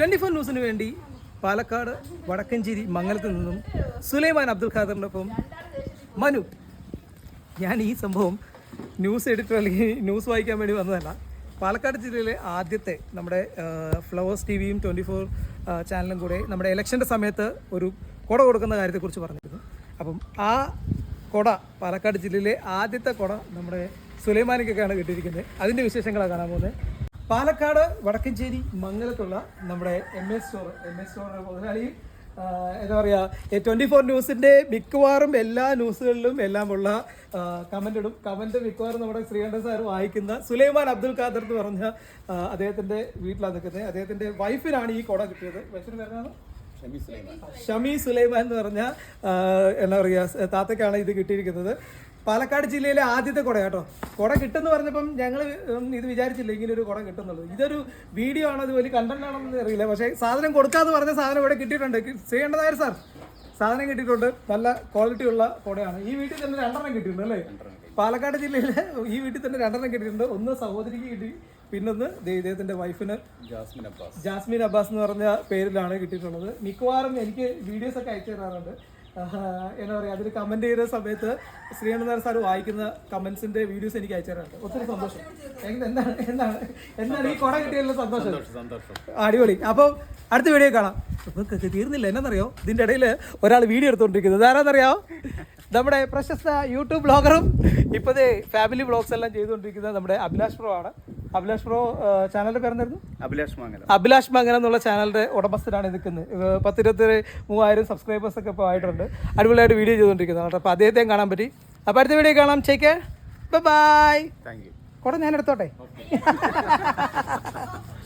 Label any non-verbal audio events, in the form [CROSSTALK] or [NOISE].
Twenty four ന്യൂസിന് വേണ്ടി പാലക്കാട് വടക്കഞ്ചേരി മംഗലത്ത് നിന്നും സുലൈമാൻ അബ്ദുൽ ഖാദറിനൊപ്പം മനു. ഞാൻ ഈ സംഭവം ന്യൂസ് എഡിറ്റർ അല്ലെങ്കിൽ ന്യൂസ് വായിക്കാൻ വേണ്ടി വന്നതല്ല. പാലക്കാട് ജില്ലയിലെ ആദ്യത്തെ നമ്മുടെ ഫ്ലവേഴ്സ് ടി വിയും ട്വന്റി ഫോർ ചാനലും കൂടെ നമ്മുടെ ഇലക്ഷന്റെ സമയത്ത് ഒരു കുട കൊടുക്കുന്ന കാര്യത്തെക്കുറിച്ച് പറഞ്ഞിരുന്നു. അപ്പം ആ കുട പാലക്കാട് ജില്ലയിലെ ആദ്യത്തെ കുട നമ്മുടെ സുലൈമാനിക്കൊക്കെയാണ് കിട്ടിയിരിക്കുന്നത്. അതിന്റെ വിശേഷങ്ങളാണ് കാണാൻ പോകുന്നത്. പാലക്കാട് വടക്കഞ്ചേരി മംഗലത്തുള്ള നമ്മുടെ M S store M S സ്റ്റോറിന്റെ മുതലാളി എന്താ പറയുക ട്വന്റി ഫോർ ന്യൂസിന്റെ മിക്കവാറും എല്ലാ ന്യൂസുകളിലും എല്ലാമുള്ള കമന്റ് ഇടും. കമന്റ് മിക്കവാറും നമ്മുടെ ശ്രീകണ്ഠൻ സാർ വായിക്കുന്ന സുലൈമാൻ അബ്ദുൽ ഖാദർ എന്ന് പറഞ്ഞ അദ്ദേഹത്തിന്റെ വീട്ടിലാണ് നിൽക്കുന്നത്. അദ്ദേഹത്തിന്റെ വൈഫിനാണ് ഈ കുട കിട്ടിയത്. വൈഫിന് വരുന്നതാണ്. ഷമി സുലൈമാൻ. എന്ന് പറഞ്ഞ എന്താ പറയുക താത്തക്കാണ് ഇത് കിട്ടിയിരിക്കുന്നത്. പാലക്കാട് ജില്ലയിലെ ആദ്യത്തെ കുട കേട്ടോ. കുട കിട്ടുമെന്ന് പറഞ്ഞപ്പം ഞങ്ങൾ ഇത് വിചാരിച്ചില്ല ഇങ്ങനെ ഒരു കുട കിട്ടുന്നുള്ളത് ഇതൊരു വീഡിയോ ആണോ അത് വലിയ കണ്ടന്റ് ആണെന്ന് അറിയില്ല. പക്ഷേ സാധനം കൊടുക്കാന്ന് പറഞ്ഞ സാധനം ഇവിടെ കിട്ടിയിട്ടുണ്ട്. ചെയ്യേണ്ടതായ സാർ സാധനം കിട്ടിയിട്ടുണ്ട്. നല്ല ക്വാളിറ്റി ഉള്ള കുടയാണ്. ഈ വീട്ടിൽ തന്നെ രണ്ടെണ്ണം കിട്ടിയിട്ടുണ്ട് അല്ലേ? പാലക്കാട് ജില്ലയിലെ ഈ വീട്ടിൽ തന്നെ രണ്ടെണ്ണം കിട്ടിയിട്ടുണ്ട്. ഒന്ന് സഹോദരിക്ക് കിട്ടി പിന്നൊന്ന് ദേ ഇദ്ദേഹത്തിന്റെ വൈഫിന് ജാസ്മിൻ അബ്ബാസ്. ജാസ്മിൻ അബ്ബാസ് എന്ന് പറഞ്ഞ പേരിലാണ് കിട്ടിയിട്ടുള്ളത്. മിക്കവാറും എനിക്ക് വീഡിയോസ് ഒക്കെ അയച്ചു തരാറുണ്ട്. എന്താ പറയുക അതിൽ കമന്റ് ചെയ്യുന്ന സമയത്ത് ശ്രീകണ്ഠനാഥ് സാർ വായിക്കുന്ന കമന്റ്സിന്റെ വീഡിയോസ് എനിക്ക് അയച്ചു തരാറുണ്ട്. ഒത്തിരി സന്തോഷം. എന്താണ് എന്താണ് എന്താണ് ഈ കുട കിട്ടിയതിലുള്ള സന്തോഷം? സന്തോഷം അടിപൊളി. അപ്പോൾ അടുത്ത വീഡിയോ കാണാം. ഇപ്പൊ ക- തീർന്നില്ല എന്നറിയോ? ഇതിന്റെ ഇടയിൽ ഒരാൾ വീഡിയോ എടുത്തുകൊണ്ടിരിക്കുന്നത് ആരാന്നറിയോ നമ്മുടെ പ്രശസ്ത യൂട്യൂബ് ബ്ലോഗറും ഇപ്പോഴത്തെ ഫാമിലി ബ്ലോഗ്സ് എല്ലാം ചെയ്തുകൊണ്ടിരിക്കുന്നത് നമ്മുടെ അഭിലാഷ് പ്രോ ആണ്. അഭിലാഷ് പ്രോ ചാനലിന്റെ പേരെന്തായിരുന്നു? അഭിലാഷ് മംഗലം അഭിലാഷ് മംഗലം എന്നുള്ള ചാനലിന്റെ ഉടമസ്ഥനാണ് നിൽക്കുന്നത്. പത്തിരുപത്തി മൂവായിരം സബ്സ്ക്രൈബേഴ്സ് ഒക്കെ ഇപ്പോൾ ആയിട്ടുണ്ട്. അടിപൊളിയായിട്ട് വീഡിയോ ചെയ്തുകൊണ്ടിരിക്കുന്നതാണ് അപ്പോൾ അദ്ദേഹത്തെയും കാണാൻ പറ്റി. അപ്പോൾ അടുത്ത വീഡിയോ കാണാം. ചേക്ക് ബൈ താങ്ക് യു കൂടെ ഞാൻ എടുത്തോട്ടെ? [LAUGHS]